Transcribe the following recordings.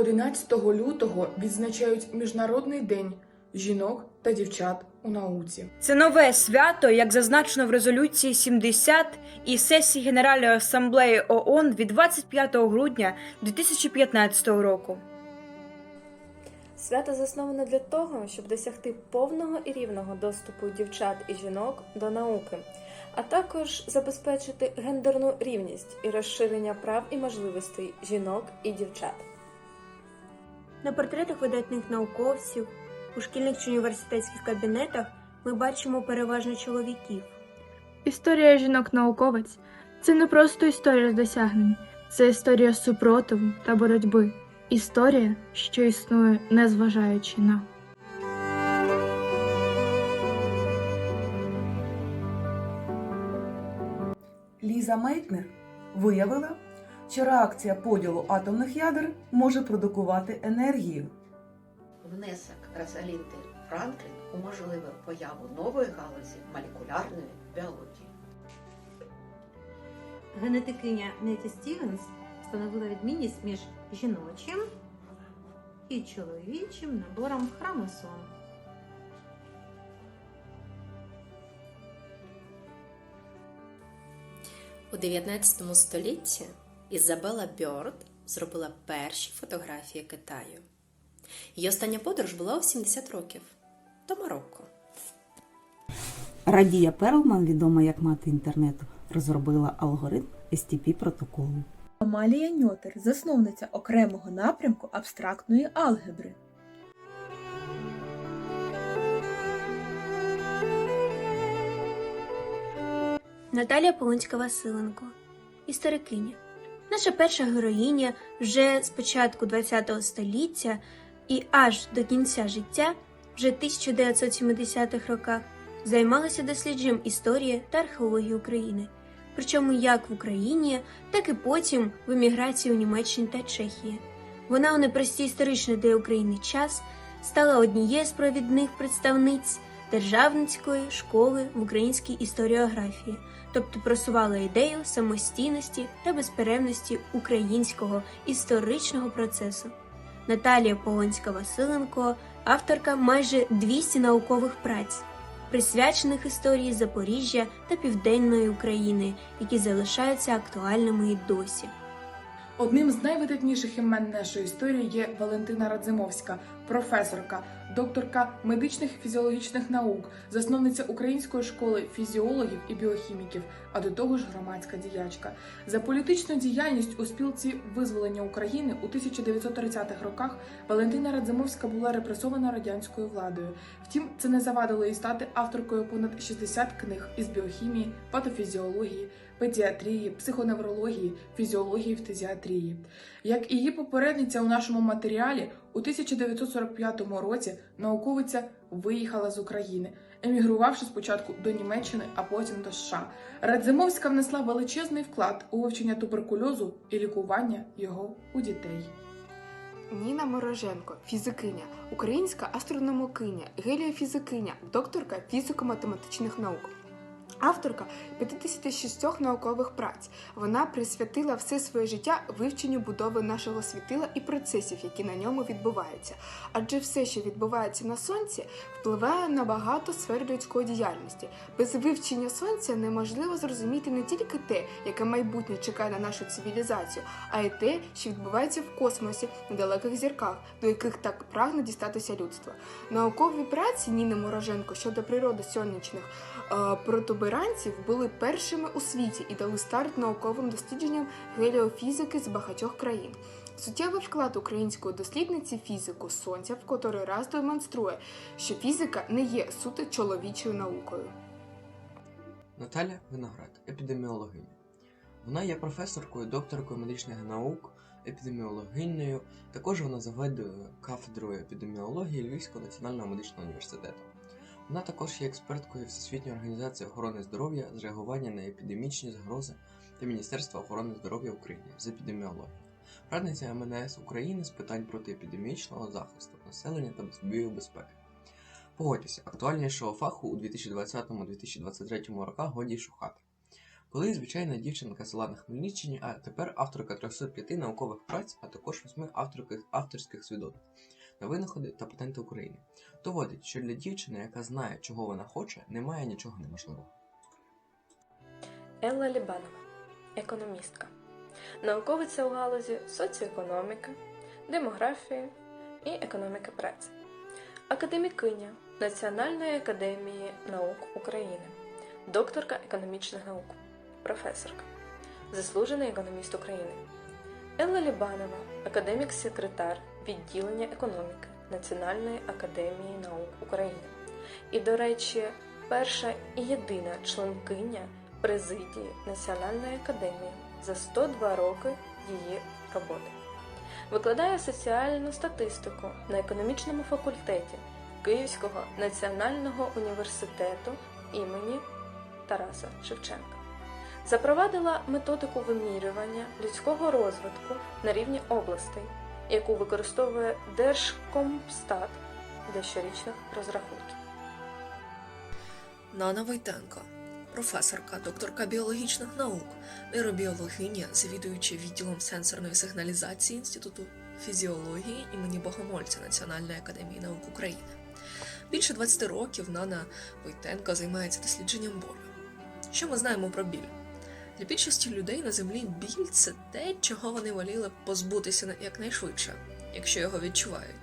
11 лютого відзначають Міжнародний день жінок та дівчат у науці. Це нове свято, як зазначено в резолюції 70 і сесії Генеральної асамблеї ООН від 25 грудня 2015 року. Свято засноване для того, щоб досягти повного і рівного доступу дівчат і жінок до науки, а також забезпечити гендерну рівність і розширення прав і можливостей жінок і дівчат. На портретах видатних науковців у шкільних чи університетських кабінетах ми бачимо переважно чоловіків. Історія жінок-науковець це не просто історія досягнень, це історія супротиву та боротьби. Історія, що існує незважаючи на. Ліза Мейтнер виявила, що реакція поділу атомних ядер може продукувати енергію. Внесок Розалінди Франклін уможливив появу нової галузі молекулярної біології. Генетикиня Неті Стівенс встановила відмінність між жіночим і чоловічим набором хромосом. У 19 столітті Ізабела Бьорд зробила перші фотографії Китаю. Її остання подорож була у 70 років до Марокко. Радія Перлман, відома як мати інтернету, розробила алгоритм stp протоколу. Амалія Ньотер, засновниця окремого напрямку абстрактної алгебри. Наталія Полонська Василенко, історикиня. Наша перша героїня вже з початку ХХ століття і аж до кінця життя, вже 1970-х роках, займалася дослідженням історії та археології України, причому як в Україні, так і потім в еміграції у Німеччині та Чехії. Вона у непростій історичний для України час стала однією з провідних представниць державницької школи в українській історіографії, тобто просувала ідею самостійності та безперервності українського історичного процесу. Наталія Полонська Василенко, авторка майже 200 наукових праць, присвячених історії Запоріжжя та Південної України, які залишаються актуальними і досі. Одним з найвидатніших імен нашої історії є Валентина Радзимовська, професорка, докторка медичних фізіологічних наук, засновниця української школи фізіологів і біохіміків, а до того ж громадська діячка. За політичну діяльність у спілці визволення України у 1930-х роках Валентина Радзимовська була репресована радянською владою. Втім, це не завадило їй стати авторкою понад 60 книг із біохімії, патофізіології, педіатрії, психоневрології, фізіології, фтизіатрії. Як і її попередниця у нашому матеріалі, у 1945 році науковиця виїхала з України, емігрувавши спочатку до Німеччини, а потім до США. Радзимовська внесла величезний вклад у вивчення туберкульозу і лікування його у дітей. Ніна Мороженко, фізикиня, українська астрономокиня, геліофізикиня, докторка фізико-математичних наук. Авторка 56 наукових праць. Вона присвятила все своє життя вивченню будови нашого світила і процесів, які на ньому відбуваються. Адже все, що відбувається на сонці, впливає на багато сфер людської діяльності. Без вивчення сонця неможливо зрозуміти не тільки те, яке майбутнє чекає на нашу цивілізацію, а й те, що відбувається в космосі на далеких зірках, до яких так прагне дістатися людство. Наукові праці Ніни Мороженко щодо природи сонячних протуберанців були першими у світі і дали старт науковим дослідженням геліофізики з багатьох країн. Суттєвий вклад української дослідниці фізику сонця в котрий раз демонструє, що фізика не є суто чоловічою наукою. Наталя Виноград, епідеміологиня. Вона є професоркою, докторкою медичних наук, епідеміологинею. Також вона заведує кафедрою епідеміології Львівського національного медичного університету. Вона також є експерткою Всесвітньої організації охорони здоров'я з реагування на епідемічні загрози та Міністерства охорони здоров'я України з епідеміології, радниця МНС України з питань протиепідемічного захисту населення та біобезпеки. Погодьтеся, актуальнішого фаху у 2020-2023 роках годі шукати. Коли звичайна дівчинка села на Хмельниччині, а тепер авторка 305 наукових праць, а також 8 авторських, авторських свідоцтв на винаходи та патенти України, доводить, що для дівчини, яка знає, чого вона хоче, немає нічого неможливого. Елла Лібанова, економістка, науковиця у галузі соціоекономіки, демографії і економіки праці, академікиня Національної академії наук України, докторка економічних наук, професорка, заслужений економіст України. Елла Лібанова, академік-секретар відділення економіки Національної академії наук України. І, до речі, перша і єдина членкиня президії Національної академії за 102 роки її роботи. Викладає соціальну статистику на економічному факультеті Київського національного університету імені Тараса Шевченка. Запровадила методику вимірювання людського розвитку на рівні областей, яку використовує Держкомстат для щорічних розрахунків. Нана Войтенко, професорка, докторка біологічних наук, нейробіологиня, завідуюча відділом сенсорної сигналізації Інституту фізіології імені Богомольця Національної академії наук України. Більше 20 років Нана Войтенко займається дослідженням болю. Що ми знаємо про біль? Для більшості людей на землі біль це те, чого вони воліли позбутися якнайшвидше, якщо його відчувають.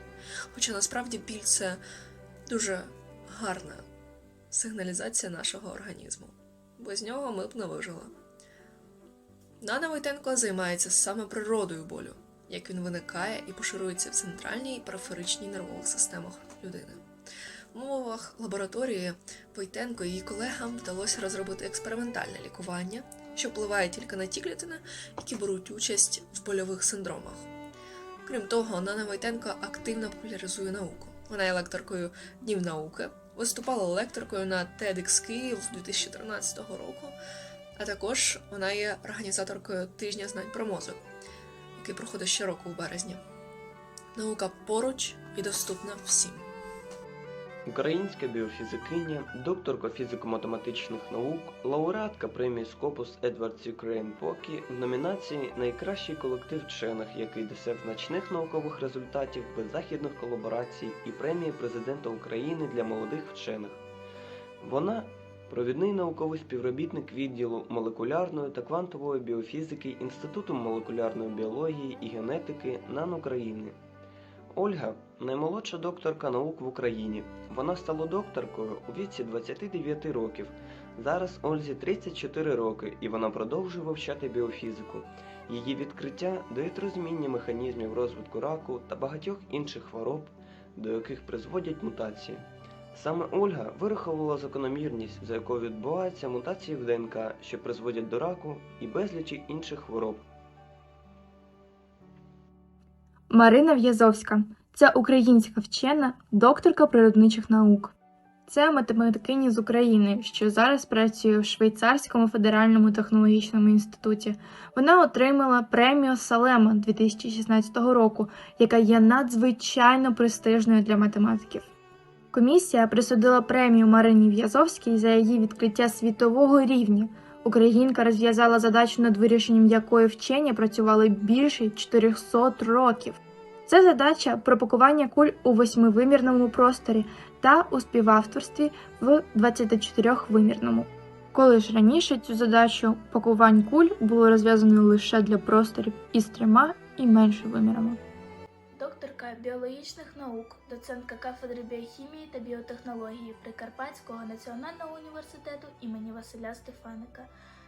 Хоча насправді біль це дуже гарна сигналізація нашого організму. Без нього ми б не вижили. Нана Войтенко займається саме природою болю, як він виникає і поширюється в центральній і периферичній нервових системах людини. В умовах лабораторії Войтенко і її колегам вдалося розробити експериментальне лікування, що впливає тільки на ті клітини, які беруть участь в больових синдромах. Крім того, Нана Войтенко активно популяризує науку. Вона є лекторкою Днів науки, виступала лекторкою на TEDx Київ 2013 року, а також вона є організаторкою тижня знань про мозок, який проходить щороку у березні. Наука поруч і доступна всім. Українська біофізикиня, докторка фізико-математичних наук, лауреатка премії Scopus Edwards Ukraine Покі в номінації Найкращий колектив вчених, який досяг значних наукових результатів без західних колаборацій і премії президента України для молодих вчених. Вона провідний науковий співробітник відділу молекулярної та квантової біофізики Інституту молекулярної біології і генетики НАН України. Ольга наймолодша докторка наук в Україні. Вона стала докторкою у віці 29 років. Зараз Ользі 34 роки, і вона продовжує вивчати біофізику. Її відкриття дають розуміння механізмів розвитку раку та багатьох інших хвороб, до яких призводять мутації. Саме Ольга вираховувала закономірність, за якою відбуваються мутації в ДНК, що призводять до раку і безлічі інших хвороб. Марина В'язовська це українська вчена, докторка природничих наук. Це математикиня з України, що зараз працює в Швейцарському федеральному технологічному інституті. Вона отримала премію Салема 2016 року, яка є надзвичайно престижною для математиків. Комісія присудила премію Марині В'язовській за її відкриття світового рівня. Українка розв'язала задачу, над вирішенням якої вчені працювали більше 400 років. Це задача про пакування куль у восьмивимірному просторі та у співавторстві в 24-вимірному. Коли ж раніше цю задачу пакувань куль було розв'язано лише для просторів із трьома і менше вимірами. Докторка біологічних наук, доцентка кафедри біохімії та біотехнології Прикарпатського національного університету імені Василя Стефаника.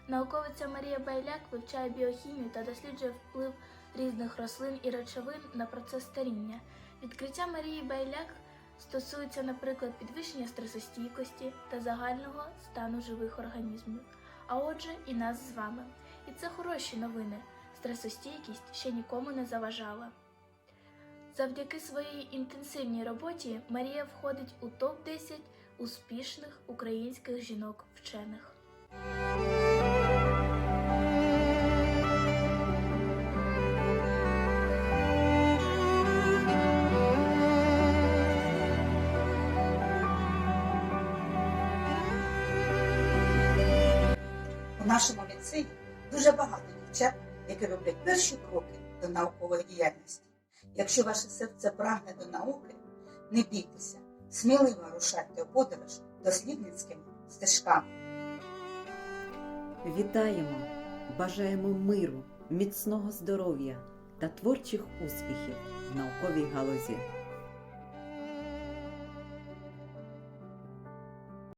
Науковиця Марія Байляк вивчає біохімію та досліджує вплив різних рослин і речовин на процес старіння. Відкриття Марії Байляк стосується, наприклад, підвищення стресостійкості та загального стану живих організмів, а отже, і нас з вами. І це хороші новини. Стресостійкість ще нікому не заважала. Завдяки своїй інтенсивній роботі Марія входить у топ-10 успішних українських жінок-вчених. Ліцеї дуже багато дівчат, які роблять перші кроки до наукової діяльності. Якщо ваше серце прагне до науки, не бійтеся, сміливо рушайте у подорож дослідницькими стежками. Вітаємо! Бажаємо миру, міцного здоров'я та творчих успіхів в науковій галузі.